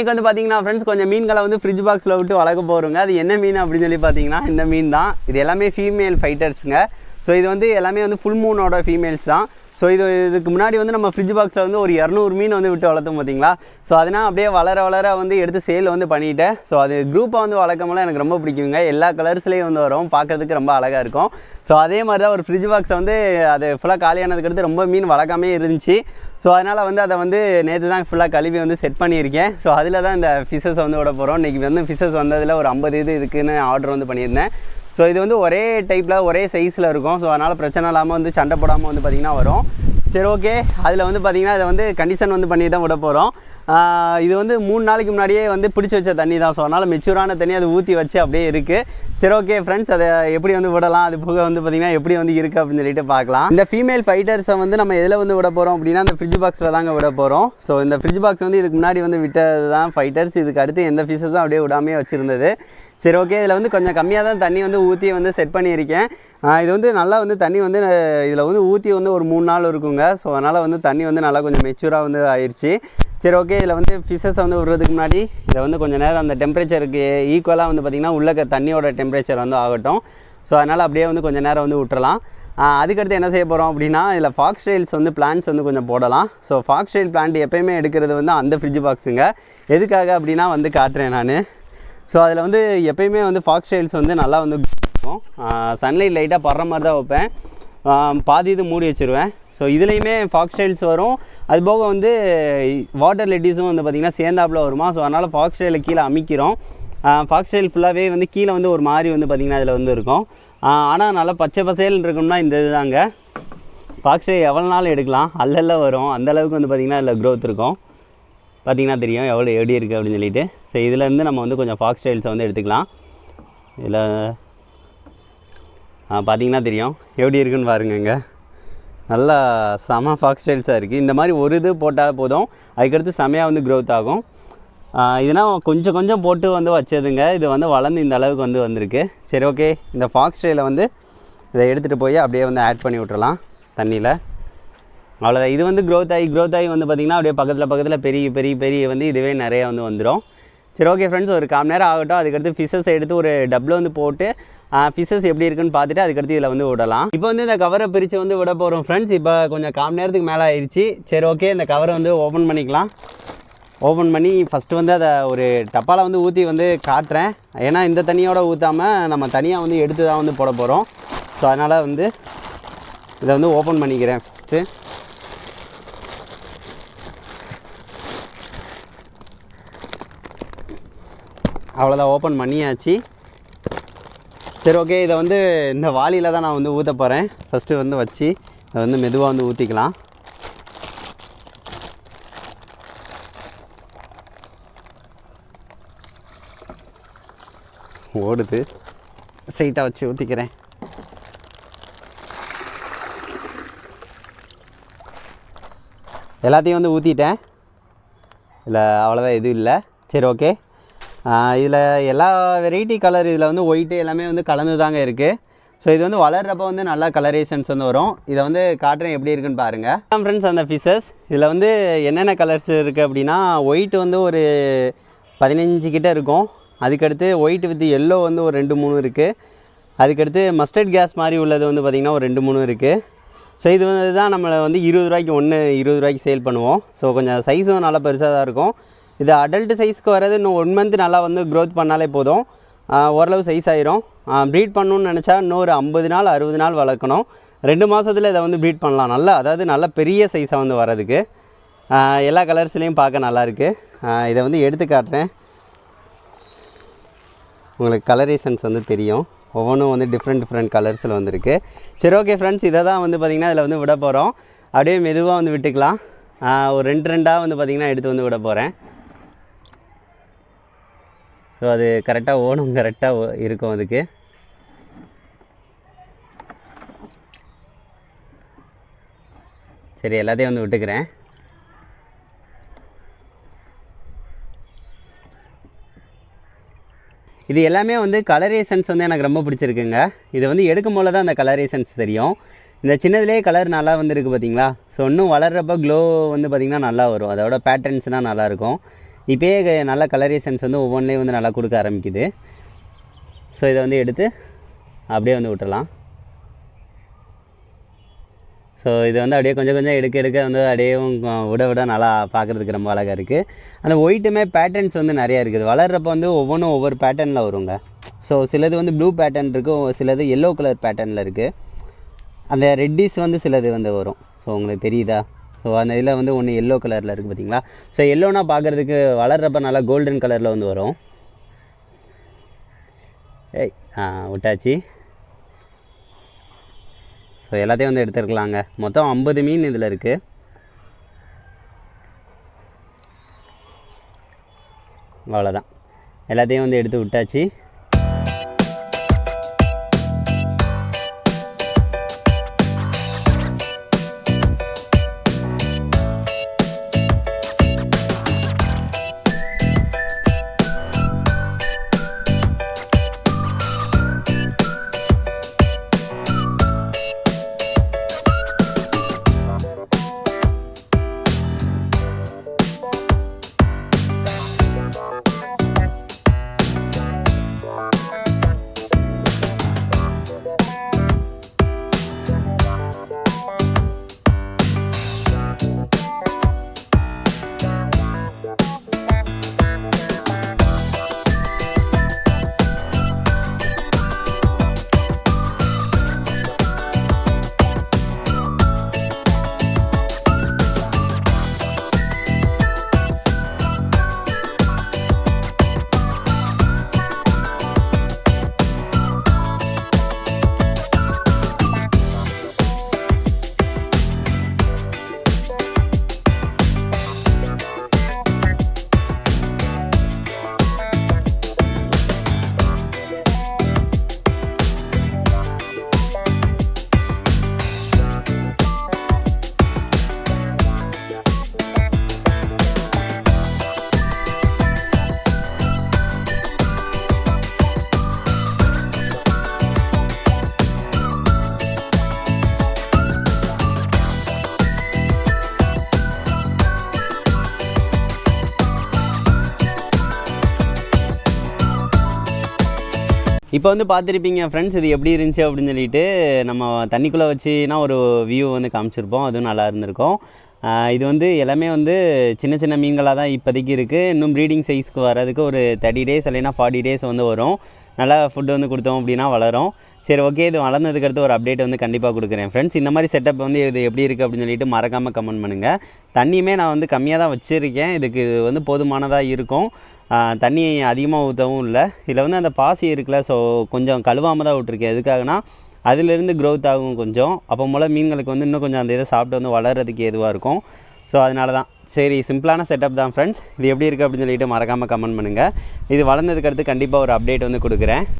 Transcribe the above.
இன்றைக்கி வந்து பார்த்தீங்கன்னா ஃப்ரெண்ட்ஸ் கொஞ்சம் மீன்களை வந்து ஃப்ரிட்ஜ் பாக்ஸில் விட்டு வளர்க்க போகிறோங்க அது என்ன மீன் அப்படின்னு சொல்லி பார்த்தீங்கன்னா இந்த மீன் தான். இது எல்லாமே ஃபீமேல் ஃபைட்டர்ஸுங்க ஸோ இது வந்து எல்லாமே வந்து ஃபுல் மூனோட ஃபீமேல்ஸ் தான். ஸோ இது இதுக்கு முன்னாடி வந்து நம்ம ஃப்ரிட்ஜ் பாக்ஸில் வந்து ஒரு இரநூறு மீன் வந்து விட்டு வளர்த்தோம் பார்த்தீங்களா ஸோ அதனால் அப்படியே வளர வளர வந்து எடுத்து சேல் வந்து பண்ணிட்டேன். ஸோ அது குரூப்பாக வந்து வளர்க்கமெல்லாம் எனக்கு ரொம்ப பிடிக்குங்க. எல்லா கலர்ஸ்லேயும் வந்து வரும். பார்க்கறதுக்கு ரொம்ப அழகாக இருக்கும். ஸோ அதே மாதிரி தான் ஒரு ஃப்ரிட்ஜ் பாக்ஸை வந்து அது ஃபுல்லாக காலியானதுக்கு அடுத்து ரொம்ப மீன் வளர்க்காமே இருந்துச்சு. ஸோ அதனால் வந்து அதை வந்து நேற்று தான் ஃபுல்லாக கழுவி வந்து செட் பண்ணியிருக்கேன். ஸோ அதில் தான் இந்த ஃபிஷஸ் வந்து விட போகிறோம் இன்றைக்கி வந்து ஃபிஷஸ் வந்ததில் ஒரு ஐம்பது இது இதுக்குன்னு ஆர்டர் வந்து பண்ணியிருந்தேன். ஸோ இது வந்து ஒரே டைப்பில் ஒரே சைஸில் இருக்கும். ஸோ அதனால் பிரச்சனை இல்லாமல் வந்து சண்டை போடாமல் வந்து பார்த்திங்கன்னா வரும். சரி ஓகே அதில் வந்து பார்த்திங்கன்னா இதை வந்து கண்டிஷன் வந்து பண்ணி தான் விட போகிறோம் இது வந்து மூணு நாளைக்கு முன்னாடியே வந்து பிடிச்சி வச்ச தண்ணி தான். ஸோ அதனால் மெச்சூரான தண்ணி அதை ஊற்றி வச்சு அப்படியே இருக்குது சரி ஓகே ஃப்ரெண்ட்ஸ் அதை எப்படி வந்து விடலாம்? அது போக வந்து பார்த்திங்கன்னா எப்படி வந்து இருக்குது அப்படின்னு சொல்லிட்டு பார்க்கலாம் இந்த ஃபீமேல் ஃபைட்டர்ஸை வந்து நம்ம எதில் வந்து விட போகிறோம் அப்படின்னா அந்த ஃப்ரிட்ஜ் பாக்ஸில் தாங்க விட போகிறோம் ஸோ இந்த ஃப்ரிட்ஜ் பாக்ஸ் வந்து இதுக்கு முன்னாடி வந்து விட்டது தான் ஃபைட்டர்ஸ் இதுக்கு அடுத்து எந்த ஃபிஷஸும் அப்படியே விடாமே வச்சுருந்தது. சரி ஓகே இதில் வந்து கொஞ்சம் கம்மியாக தான் தண்ணி வந்து ஊற்றி வந்து செட் பண்ணியிருக்கேன். இது வந்து நல்லா வந்து தண்ணி வந்து இதில் வந்து ஊற்றி வந்து ஒரு மூணு நாள் இருக்குங்க. ஸோ அதனால் வந்து தண்ணி வந்து நல்லா கொஞ்சம் மெச்சூராக வந்து ஆயிடுச்சு சரி ஓகே இதில் வந்து ஃபிஷஸை வந்து விடுறதுக்கு முன்னாடி இதை வந்து கொஞ்சம் நேரம் அந்த டெம்பரேச்சருக்கு ஈக்குவலாக வந்து பார்த்திங்கன்னா உள்ளக்க இருக்க தண்ணியோட டெம்பரேச்சர் வந்து ஆகட்டும். ஸோ அதனால் அப்படியே வந்து கொஞ்சம் நேரம் வந்து விட்டுறலாம். அதுக்கடுத்து என்ன செய்ய போகிறோம் அப்படின்னா இதில் ஃபாக்ஸ் டைல்ஸ் வந்து பிளான்ஸ் வந்து கொஞ்சம் போடலாம். ஸோ ஃபாக்ஸ் டைல் பிளான்ட் எப்போயுமே எடுக்கிறது வந்து அந்த ஃப்ரிட்ஜ் பாக்ஸுங்க எதுக்காக அப்படின்னா வந்து காட்டுறேன் நான். ஸோ அதில் வந்து எப்பயுமே வந்து ஃபாக்ஸ் டைல்ஸ் வந்து நல்லா வந்து இருக்கும். சன்லைட் லைட்டாக படுற மாதிரி தான் வைப்பேன். பாதி இது மூடி வச்சுருவேன். ஸோ இதுலேயுமே ஃபாக்ஸ் டைல்ஸ் வரும். அது போக வந்து வாட்டர் லெட்டிஸும் வந்து பார்த்திங்கன்னா சேர்ந்தாப்புல வருமா? ஸோ அதனால் ஃபாக்ஸ் டைலை கீழே அமைக்கிறோம். ஃபாக்ஸ் டைல் ஃபுல்லாகவே வந்து கீழே வந்து ஒரு மாதிரி வந்து பார்த்திங்கன்னா அதில் வந்து இருக்கும். ஆனால் நல்லா பச்சை பசேல்னு இருக்கும்னா இந்த இதுதாங்க. ஃபாக்ஸ் டைல் எவ்வளோ நாள் எடுக்கலாம்? அல்லல்ல வரும். அந்தளவுக்கு வந்து பார்த்திங்கன்னா அதில் க்ரோத் இருக்கும். பார்த்திங்கன்னா தெரியும் எவ்வளோ எப்படி இருக்குது அப்படின்னு சொல்லிட்டு. ஸோ இதுலேருந்து நம்ம வந்து கொஞ்சம் ஃபாக்ஸ் ஸ்டைல்ஸை வந்து எடுத்துக்கலாம். இதில் பார்த்தீங்கன்னா தெரியும் எப்படி இருக்குன்னு பாருங்கங்க. நல்லா செம ஃபாக்ஸ் ஸ்டைல்ஸாக இருக்குது இந்த மாதிரி ஒரு இது போட்டால் போதும். அதுக்கடுத்து செமையாக வந்து க்ரோத் ஆகும். இதெல்லாம் கொஞ்சம் கொஞ்சம் போட்டு வந்து வச்சதுங்க. இது வந்து வளர்ந்து இந்த அளவுக்கு வந்து வந்திருக்கு. சரி ஓகே இந்த ஃபாக்ஸ் ஸ்டைலை வந்து இதை எடுத்துகிட்டு போய் அப்படியே வந்து ஆட் பண்ணி விட்றலாம் தண்ணியில். அவ்வளோதான் இது வந்து க்ரோத் ஆகி க்ரோத் ஆகி வந்து பார்த்திங்கன்னா அப்படியே பக்கத்தில் பக்கத்தில் பெரிய பெரிய பெரிய வந்து இதுவே நிறைய வந்து வந்துடும் சரி ஓகே ஃப்ரெண்ட்ஸ் ஒரு கால் நேரம் ஆகட்டும். அதுக்கடுத்து ஃபிஷஸ் எடுத்து ஒரு டப்பில் வந்து போட்டு ஃபிஷஸ் எப்படி இருக்குன்னு பார்த்துட்டு அதுக்கடுத்து இதில் வந்து விடலாம். இப்போ வந்து இந்த கவரை பிரித்து வந்து விட போகிறோம் ஃப்ரெண்ட்ஸ் இப்போ கொஞ்சம் கால் நேரத்துக்கு மேலே ஆயிடுச்சு சரி ஓகே இந்த கவரை வந்து ஓப்பன் பண்ணிக்கலாம். ஓப்பன் பண்ணி ஃபஸ்ட்டு வந்து அதை ஒரு டப்பாவில் வந்து ஊற்றி வந்து காட்டுறேன். ஏன்னா இந்த தனியோடு ஊற்றாமல் நம்ம தனியாக வந்து எடுத்து தான் வந்து போட போகிறோம் ஸோ அதனால் வந்து இதை வந்து ஓப்பன் பண்ணிக்கிறேன் ஃபஸ்ட்டு அவ்வளோதான் ஓப்பன் பண்ணியாச்சு. சரி ஓகே இதை வந்து இந்த வாளியில் தான் நான் வந்து ஊற்ற போகிறேன் ஃபஸ்ட்டு வந்து வச்சு இதை வந்து மெதுவாக வந்து ஊற்றிக்கலாம் ஓடுது. ஸ்ட்ரைட்டாக வச்சு ஊற்றிக்கிறேன் எல்லாத்தையும் வந்து ஊற்றிட்டேன் இல்லை அவ்வளோதான் எதுவும் இல்லை. சரி ஓகே இதில் எல்லா வெரைட்டி கலர் இதில் வந்து ஒயிட்டு எல்லாமே வந்து கலந்து தாங்க இருக்குது ஸோ இது வந்து வளர்கிறப்ப வந்து நல்லா கலரேஷன்ஸ் வந்து வரும். இதை வந்து காட்டுறேன் எப்படி இருக்குன்னு பாருங்கள் ஃப்ரெண்ட்ஸ் அந்த ஃபிஷஸ் இதில் வந்து என்னென்ன கலர்ஸ் இருக்குது அப்படின்னா ஒயிட் வந்து ஒரு பதினஞ்சு கிட்டே இருக்கும். அதுக்கடுத்து ஒயிட் வித் எல்லோ வந்து ஒரு ரெண்டு மூணு இருக்குது அதுக்கடுத்து மஸ்டர்ட் கேஸ் மாதிரி உள்ளது வந்து பார்த்திங்கன்னா ஒரு ரெண்டு மூணு இருக்குது ஸோ இது வந்து தான் நம்மளை வந்து இருபது ரூபாய்க்கு ஒன்று இருபது ரூபாய்க்கு சேல் பண்ணுவோம். ஸோ கொஞ்சம் சைஸும் நல்லா பெருசாக தான் இருக்கும். இது அடல்ட் சைஸ்க்கு வர்றது இன்னும் ஒன் மந்த் நல்லா வந்து க்ரோத் பண்ணாலே போதும். ஓரளவு சைஸ் ஆயிரும். ப்ரீட் பண்ணணும்னு நினச்சா இன்னொரு ஐம்பது நாள் அறுபது நாள் வளர்க்கணும். ரெண்டு மாதத்தில் இதை வந்து ப்ரீட் பண்ணலாம். நல்லா அதாவது நல்ல பெரிய சைஸாக வந்து வரதுக்கு எல்லா கலர்ஸ்லேயும் பார்க்க நல்லாயிருக்கு இதை வந்து எடுத்து காட்டுறேன். உங்களுக்கு கலரேஷன்ஸ் வந்து தெரியும். ஒவ்வொன்றும் வந்து டிஃப்ரெண்ட் டிஃப்ரெண்ட் கலர்ஸில் வந்திருக்கு. சரி ஓகே ஃப்ரெண்ட்ஸ் இதை தான் வந்து பார்த்திங்கன்னா இதில் வந்து விட போகிறோம் அப்படியே மெதுவாக வந்து விட்டுக்கலாம். ஒரு ரெண்டு ரெண்டாக வந்து பார்த்திங்கன்னா எடுத்து வந்து விட போகிறேன் ஸோ அது கரெக்டாக ஓனம் கரெக்டாக இருக்கும் அதுக்கு. சரி எல்லாத்தையும் வந்து விட்டுக்கிறேன். இது எல்லாமே வந்து கலரேஷன்ஸ் வந்து எனக்கு ரொம்ப பிடிச்சிருக்குங்க. இது வந்து எடுக்கும் போல தான் அந்த கலரேஷன்ஸ் தெரியும். இந்த சின்னதுலேயே கலர் நல்லா வந்துருக்கு பார்த்தீங்களா ஸோ இன்னும் வளர்கிறப்ப க்ளோ வந்து பார்த்திங்கன்னா நல்லா வரும். அதோட பேட்டர்ன்ஸ்னால் நல்லாயிருக்கும் இப்போயே நல்ல கலரேஷன்ஸ் வந்து ஒவ்வொன்றிலையும் வந்து நல்லா கொடுக்க ஆரம்பிக்குது. ஸோ இதை வந்து எடுத்து அப்படியே வந்து விட்டுறலாம். ஸோ இது வந்து அப்படியே கொஞ்சம் கொஞ்சம் எடுக்க எடுக்க வந்து அப்படியே விட விட நல்லா பார்க்குறதுக்கு ரொம்ப அழகாக இருக்குது அந்த ஒயிட்டுமே பேட்டர்ன்ஸ் வந்து நிறையா இருக்குது. வளர்கிறப்ப வந்து ஒவ்வொன்றும் ஒவ்வொரு பேட்டர்னில் வருங்க. ஸோ சிலது வந்து ப்ளூ பேட்டர்ன் இருக்குது சிலது எல்லோ கலர் பேட்டர்னில் இருக்குது அந்த ரெட்டிஸ் வந்து சிலது வந்து வரும். ஸோ உங்களுக்கு தெரியுதா? ஸோ அந்த இதில் வந்து ஒன்று எல்லோ கலரில் இருக்குது பார்த்தீங்களா? ஸோ எல்லோனா பார்க்குறதுக்கு வளர்கிறப்ப நல்லா கோல்டன் கலரில் வந்து வரும். ஏய் ஆ விட்டாச்சு. ஸோ எல்லாத்தையும் வந்து எடுத்துருக்கலாங்க. மொத்தம் ஐம்பது மீன் இதில் இருக்குது அவ்வளோதான். எல்லாத்தையும் வந்து எடுத்து விட்டாச்சு. இப்போ வந்து பார்த்துருப்பீங்க ஃப்ரெண்ட்ஸ் இது எப்படி இருந்துச்சு? அப்படின்னு சொல்லிட்டு நம்ம தண்ணிக்குள்ளே வச்சுனா ஒரு வியூ வந்து காமிச்சிருப்போம். அதுவும் நல்லா இருந்திருக்கும். இது வந்து எல்லாமே வந்து சின்ன சின்ன மீன்களாக தான் இப்போதைக்கு இருக்குது இன்னும் ப்ரீடிங் சைஸ்க்கு வர்றதுக்கு ஒரு தேர்ட்டி டேஸ் இல்லைன்னா ஃபார்ட்டி டேஸ் வந்து வரும். நல்லா ஃபுட்டு வந்து கொடுத்தோம் அப்படின்னா வளரும். சரி ஓகே இது வளர்ந்ததுக்கு அடுத்து ஒரு அப்டேட் வந்து கண்டிப்பாக கொடுக்குறேன் ஃப்ரெண்ட்ஸ் இந்த மாதிரி செட்டப் வந்து இது எப்படி இருக்குது அப்படின்னு சொல்லிட்டு மறக்காமல் கமெண்ட் பண்ணுங்கள் தண்ணியுமே நான் வந்து கம்மியாக தான் வச்சுருக்கேன். இதுக்கு இது வந்து போதுமானதாக இருக்கும். தண்ணியை தண்ணி அதிகமாக ஊற்றவும் இல்லை. இதில் வந்து அந்த பாசி இருக்குல்ல ஸோ கொஞ்சம் கழுவாமல் தான் விட்ருக்கேன் எதுக்காகனா அதிலிருந்து க்ரோத் ஆகும் கொஞ்சம். அப்போ போல் மீன்களுக்கு வந்து இன்னும் கொஞ்சம் அந்த இதை சாப்பிட்டு வந்து வளர்கிறதுக்கு எதுவாக இருக்கும். ஸோ அதனால தான் சரி சிம்பிளான செட்டப் தான் ஃப்ரெண்ட்ஸ் இது எப்படி இருக்குது அப்படின்னு சொல்லிட்டு மறக்காமல் கமெண்ட் பண்ணுங்கள் இது வளர்ந்ததுக்கு அடுத்து கண்டிப்பாக ஒரு அப்டேட் வந்து கொடுக்குறேன்.